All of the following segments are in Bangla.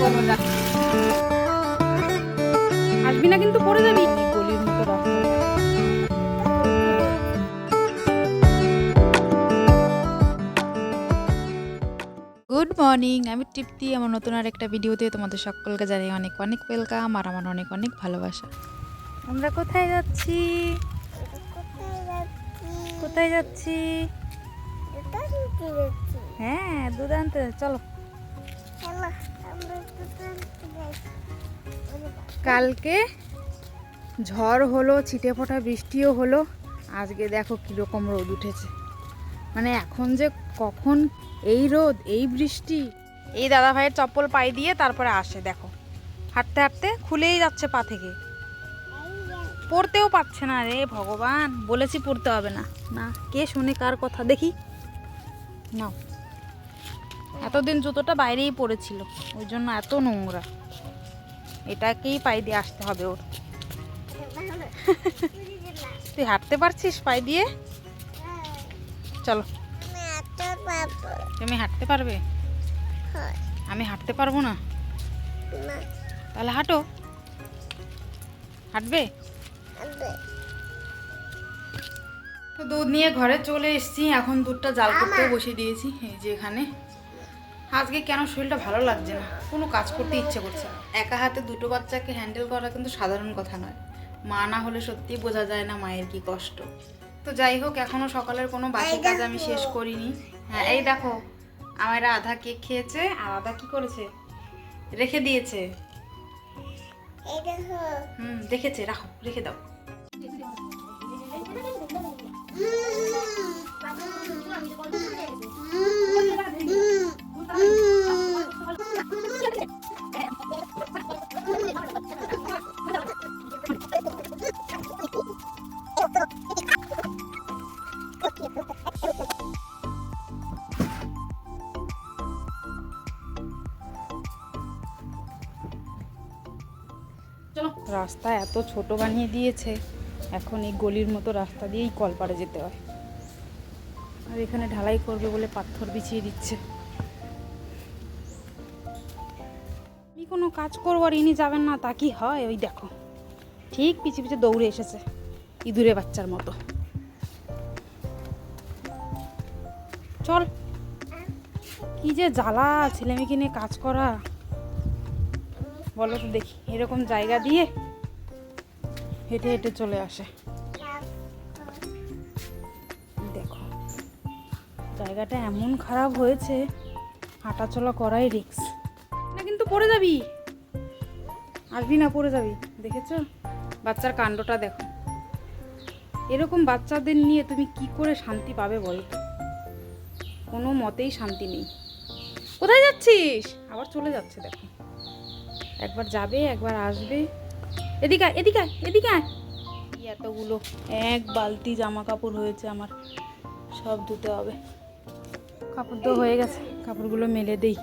করব না। আসবি না কিন্তু পড়ে যাবি? গলির মতো রাস্তা গুড মর্নিং আমি তৃপ্তি আমার নতুন আর একটা ভিডিওতে তোমাদের সকলকে জানাই অনেক অনেক ওয়েলকাম আর আমার অনেক অনেক ভালোবাসা। আমরা কোথায় যাচ্ছি? কোথায় যাচ্ছি? হ্যাঁ দুধ আনতে চলো। কালকে ঝড় হলো, ছিটে ফোটা বৃষ্টিও হলো। আজকে দেখো কীরকম রোদ উঠেছে। মানে এখন যে কখন এই রোদ, এই বৃষ্টি। এই দাদা ভাইয়ের চপ্পল পায়ে দিয়ে তারপরে আসে, দেখো। হাঁটতে হাঁটতে খুলেই যাচ্ছে পা থেকে। পড়তেও পারছে না রে ভগবান, বলেছি পড়তে হবে না। না, কে শুনে কার কথা, দেখি। নাও। এতদিন জুতোটা বাইরেই পড়েছিল ওই জন্য এত নোংরা। এটাকেই পায়ে দিয়ে আসতে হবে ওর। তুই হাঁটতে পারছিস পায়ে দিয়ে? চলো। তুমি হাঁটতে পারবে? আমি হাঁটতে পারব না? তাহলে হাঁটো। হাঁটবে? তো দুধ নিয়ে ঘরে চলে এসেছি এখন দুধটা জাল করতেও বসিয়ে দিয়েছি এই যে এখানে। আজকে কেন শরীরটা ভালো লাগছে না? কোনো কাজ করতে ইচ্ছে করছে না। একা হাতে দুটো বাচ্চাকে হ্যান্ডেল করা কিন্তু সাধারণ কথা নয়। মা না হলে সত্যিই বোঝা যায় না মায়ের কি কষ্ট। তো যাই হোক এখনও সকালের কোনো বাকি কাজ আমি শেষ করিনি। হ্যাঁ এই দেখো আমার আধা কেক খেয়েছে আর আধা কি করেছে? রেখে দিয়েছে। হুম দেখেছে রাখো রেখে দাও। রাস্তা এত ছোট বানিয়ে দিয়েছে, এখন এই গলির মতো রাস্তা দিয়েই কলপাড়ে যেতে হয়। আর এখানে ঢালাই করবে বলে পাথর বিছিয়ে দিচ্ছে। আমি কোনো কাজ করব আর ইনি যাবেন না, তা কি হয়? ওই দেখো। ঠিক পিছে পিছে দৌড়ে এসেছে ইঁদুরে বাচ্চার মতো। চল। কি যে জ্বালা ছেলে মেয়েকে নিয়ে কাজ করা। বলো তো দেখি, এরকম জায়গা দিয়ে হেঁটে হেঁটে চলে আসে। দেখো, জায়গাটা এমন খারাপ হয়েছে, হাঁটাচলা করাই রিক্স না, কিন্তু পড়ে যাবি। আসবি না, পড়ে যাবি। দেখেছ? বাচ্চার কাণ্ডটা দেখো। এরকম বাচ্চাদের নিয়ে তুমি কি করে শান্তি পাবে বলো? কোনো মতেই শান্তি নেই। কোথায় যাচ্ছিস? আবার চলে যাচ্ছে, দেখো। একবার যাবে, একবার আসবে। এদিকে এদিকে এদিকে এতগুলো, এক বালতি জামা কাপড় হয়েছে আমার। সব ধুতে হবে। কাপড় তো হয়ে গেছে, কাপড়গুলো মেলে দেই।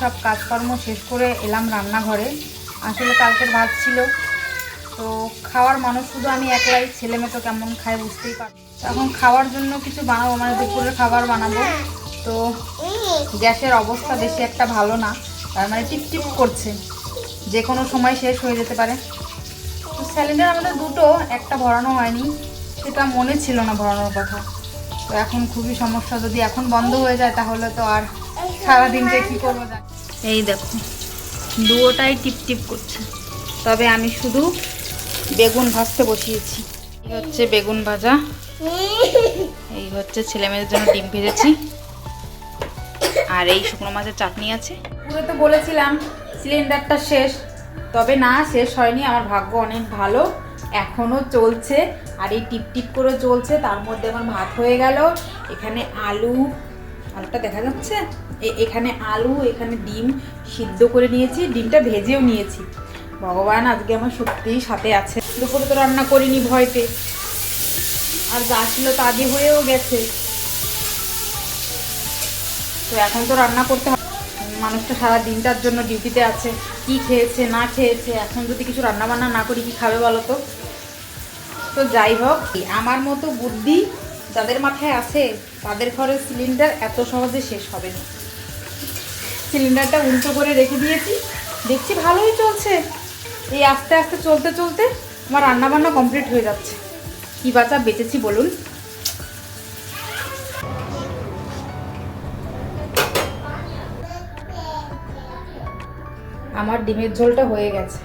সব কাজকর্ম শেষ করে এলাম রান্নাঘরে। আসলে কালকের ভাত ছিল। তো খাওয়ার মানুষ শুধু আমি একলাই, ছেলে মেয়ে তো কেমন খায় বুঝতেই পার এখন খাওয়ার জন্য কিছু বানাবো মানে দুপুরের খাবার বানাবো। তো গ্যাসের অবস্থা বেশি একটা ভালো না, তার মানে টিপ টিপ করছে। যে কোনো সময় শেষ হয়ে যেতে পারে। তো সিলিন্ডার আমাদের দুটো, একটা ভরানো হয়নি। সেটা মনে ছিল না ভরানোর কথা। তো এখন খুবই সমস্যা। যদি এখন বন্ধ হয়ে যায় তাহলে তো আর সারাদিনটা কি করব এই দেখো দুটোটাই টিপ টিপ করছে। তবে আমি শুধু বেগুন ভাজতে বসিয়েছি। এই হচ্ছে বেগুন ভাজা। এই হচ্ছে ছেলে মেয়েদের জন্য ডিম ভেজেছি। আর এই শুকনো মাছের চাটনি আছে। পুরো তো বলেছিলাম সিলিন্ডারটা শেষ। তবে না শেষ হয়নি। আমার ভাগ্য অনেক ভালো। এখনও চলছে। আর এই টিপ টিপ করে চলছে। তার মধ্যে আমার ভাত হয়ে গেল। এখানে আলু আলুটা দেখা যাচ্ছে? এখানে আলু, এখানে ডিম সিদ্ধ করে নিয়েছি, ডিমটা ভেজেও নিয়েছি। ভগবান আজকে আমার সত্যিই সাথে আছে। দুপুরে তো রান্না করিনি ভয়তে। আর যা ছিল তা দিয়ে হয়েও গেছে। তো এখন তো রান্না করতে হবে। মানুষটা সারা দিনটার জন্য ডিউটিতে আছে। কি খেয়েছে, না খেয়েছে, এখন যদি কিছু রান্না বান্না না করি, কি খাবে বলো তো? তো যাই হোক, আমার মতো বুদ্ধি যাদের মাথায় আছে, তাদের ঘরের সিলিন্ডার এত সহজে শেষ হবে না। সিলিন্ডারটা উল্টো করে রেখে দিয়েছি। দেখছি ভালোই চলছে। এই আস্তে আস্তে চলতে চলতে আমার রান্নাবান্না কমপ্লিট হয়ে যাচ্ছে। কী বাচ্চা বেঁচেছি বলুন। আমার ডিমের ঝোলটা হয়ে গেছে।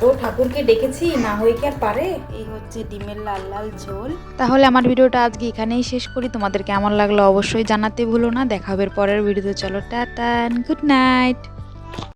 তো ঠাকুরকে ডেকেছি না হয়ে কি আর পারে? এই হচ্ছে ডিমের লাল লাল ঝোল। তাহলে আমার ভিডিওটা আজকে এখানেই শেষ করি। তোমাদের কেমন লাগল অবশ্যই জানাতে ভুলো না। দেখা হবে পরের ভিডিওতে চলো টাটা গুড নাইট